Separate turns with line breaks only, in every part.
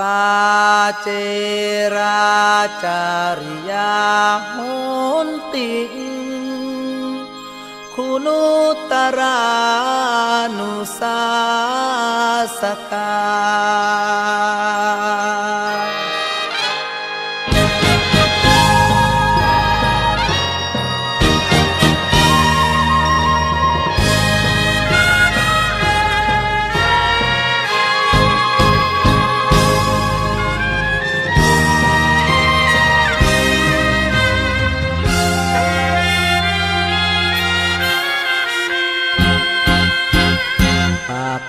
ปาเจราจาริยาโหนติคุณุตรานุสาสกา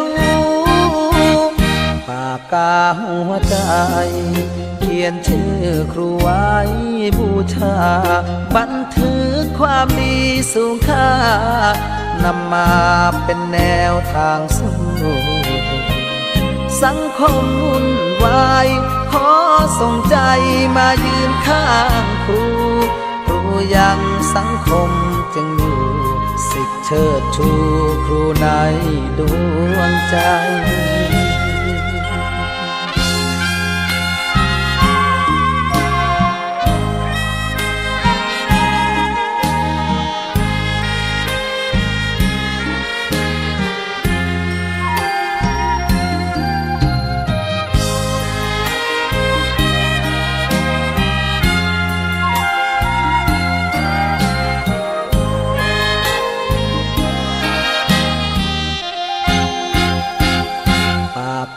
ู้ กาหัวใจ เขียนชื่อครูไว้บูชา บันทึกความดีสูงค่านำมาเป็นแนวทางสู้สังคมวุ่นวายขอส่งใจมายืนข้างครู ครูยังสังคมจึงอยู่สิทธิเชิดชูครูในดวงใจ